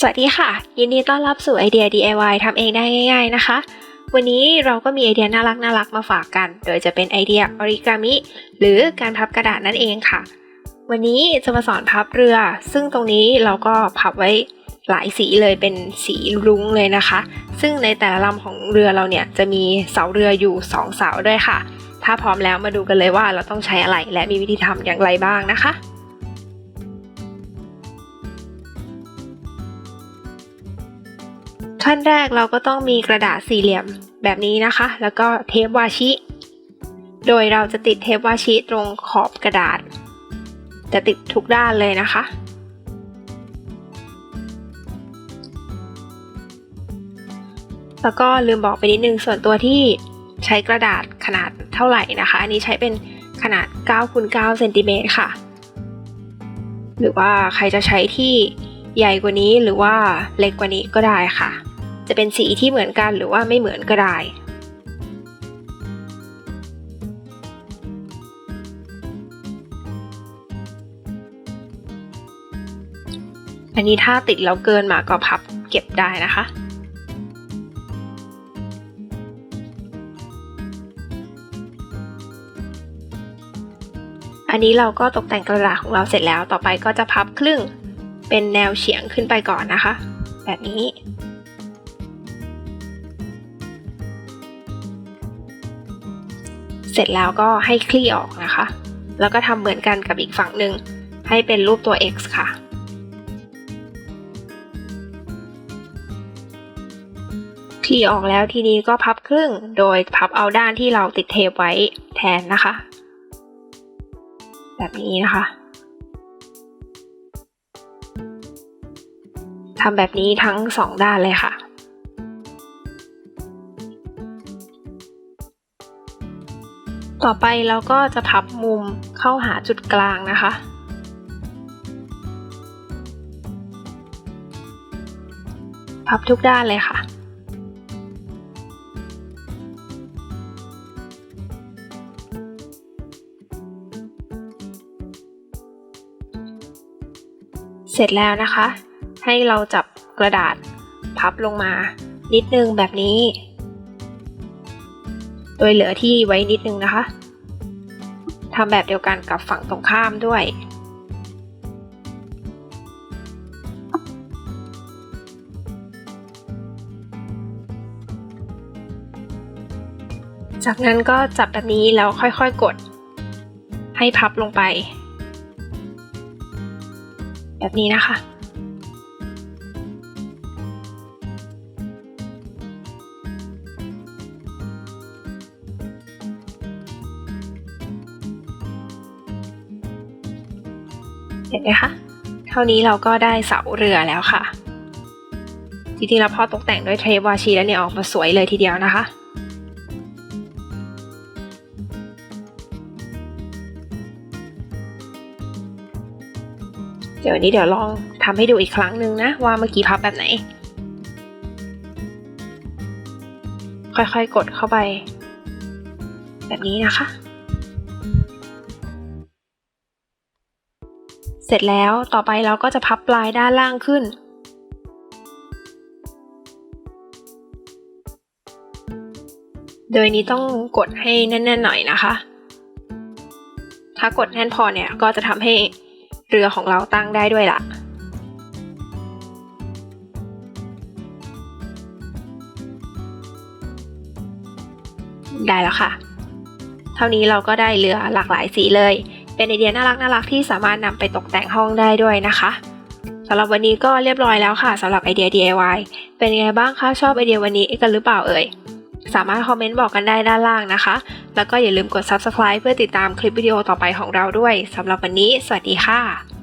สวัสดีค่ะ ยินดีต้อนรับสู่ไอเดีย DIY ทำเองได้ง่าย ๆนะคะ วันนี้เราก็มีไอเดียน่ารักน่ารักมาฝากกัน โดยจะเป็นไอเดียออริกามิ หรือการพับกระดาษนั่นเองค่ะ วันนี้จะมาสอนพับเรือ ซึ่งตรงนี้เราก็พับไว้หลายสีเลยเป็นสีรุ้งเลยนะคะ ซึ่งในแต่ละลำของเรือเราเนี่ยจะมีเสาเรืออยู่ 2 เสาด้วยค่ะ ถ้าพร้อมแล้วมาดูกันเลยว่าเราต้องใช้อะไรและมีวิธีทำอย่างไรบ้างนะคะ ขั้นแรกเราก็ต้องมีกระดาษสี่เหลี่ยมแบบนี้นะคะ แล้วก็เทปวาชิ โดยเราจะติดเทปวาชิตรงขอบกระดาษ จะติดทุกด้านเลยนะคะ แล้วก็ลืมบอกไปนิดนึงส่วนตัวที่ใช้กระดาษขนาดเท่าไหร่นะคะ อันนี้ใช้เป็นขนาด9คูณ9เซนติเมตรค่ะ หรือว่าใครจะใช้ที่ใหญ่กว่านี้หรือว่าเล็กกว่านี้ก็ได้ค่ะ จะเป็นสีที่เหมือนกันหรือว่าไม่เหมือนก็ได้ อันนี้ถ้าติดแล้วเกินมาก็พับเก็บได้นะคะอันนี้เราก็ตกแต่งกระดาษของเราเสร็จแล้ว ต่อไปก็จะพับครึ่งเป็นแนวเฉียงขึ้นไปก่อนนะคะ แบบนี้ เสร็จแล้วก็ให้คลี่ออกนะคะ แล้วก็ทำเหมือนกันกับอีกฝั่งหนึ่งให้เป็นรูปตัว X ค่ะคลี่ออกแล้วทีนี้ก็พับครึ่ง โดยพับเอาด้านที่เราติดเทปไว้แทนนะคะ แบบนี้นะคะทำแบบนี้ทั้งสองด้านเลยค่ะ ต่อไปเราก็จะพับมุมเข้าหาจุดกลางนะคะ พับทุกด้านเลยค่ะ เสร็จแล้วนะคะ ให้เราจับกระดาษพับลงมา นิดนึงแบบนี้ โดยเหลือที่ไว้นิดนึงนะคะทำแบบเดียวกันกับฝั่งตรงข้ามด้วย จากนั้นก็จับแบบนี้แล้วค่อยๆกด ให้พับลงไป แบบนี้นะคะ เห็นไหมคะ เท่านี้เราก็ได้เสาเรือแล้วค่ะ จริงๆแล้วพอตกแต่งด้วยเทปวาชีแล้วเนี่ยออกมาสวยเลยทีเดียวนะคะเดี๋ยวนี้เดี๋ยวลองทำให้ดูอีกครั้งหนึ่งนะ ว่าเมื่อกี้พับแบบไหน ค่อยๆกดเข้าไป แบบนี้นะคะ เสร็จแล้วต่อไปเราก็จะพับปลายด้านล่างขึ้น โดยนี้ต้องกดให้แน่นๆหน่อยนะคะ ถ้ากดแน่นพอเนี่ยก็จะทำให้เรือของเราตั้งได้ด้วยล่ะได้แล้วค่ะ เท่านี้เราก็ได้เรือหลากหลายสีเลย เป็นไอเดียน่ารักน่ารักที่สามารถนำไปตกแต่งห้องได้ด้วยนะคะสำหรับวันนี้ก็เรียบร้อยแล้วค่ะสำหรับไอเดีย DIY เป็นยังไงบ้างคะชอบไอเดียวันนี้กันหรือเปล่าเอ่ยสามารถคอมเมนต์บอกกันได้ด้านล่างนะคะ แล้วก็อย่าลืมกด subscribe เพื่อติดตามคลิปวิดีโอต่อไปของเราด้วยสำหรับวันนี้ สวัสดีค่ะ